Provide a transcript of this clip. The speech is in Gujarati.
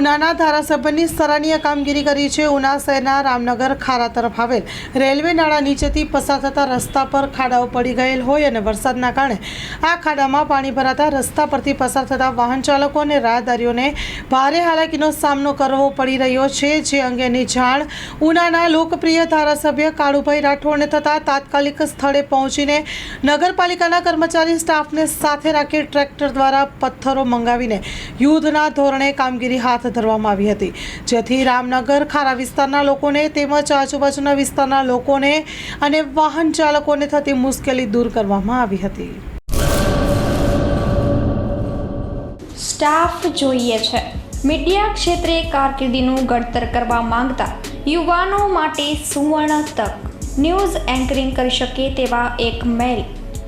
ઉનાના ધારાસભ્યની સરાહનીય કામગીરી કરી છે. ઉના શહેરના રામનગર ખારા તરફ આવેલ રેલવે નાળા નીચેથી પસાર થતા રસ્તા પર ખાડાઓ પડી ગયેલ હોય અને વરસાદના કારણે આ ખાડામાં પાણી ભરાતા રસ્તા પરથી પસાર થતા વાહન ચાલકો અને રાહદારીઓને ભારે હાલાકીનો સામનો કરવો પડી રહ્યો છે. જે અંગેની જાણ ઉનાના લોકપ્રિય ધારાસભ્ય કાળુભાઈ રાઠોડને થતાં તાત્કાલિક સ્થળે પહોંચીને નગરપાલિકાના કર્મચારી સ્ટાફને સાથે રાખી ટ્રેક્ટર દ્વારા પથ્થરો મંગાવીને યુદ્ધના ધોરણે કામગીરી હાથ ધરવામાં આવી હતી. જેથી રામનગર, ખારા વિસ્તારના લોકોને તેમજ આજુબાજુના વિસ્તારના લોકોને અને વાહન ચાલકોને થતી મુશ્કેલી દૂર કરવામાં આવી હતી. સ્ટાફ જોઈએ છે. મીડિયા ક્ષેત્રે કારકિર્દીનું ઘડતર કરવા માંગતા યુવાનો માટે સુવર્ણ તક. ન્યૂઝ એન્કરિંગ કરી શકે તેવા એક મેલ.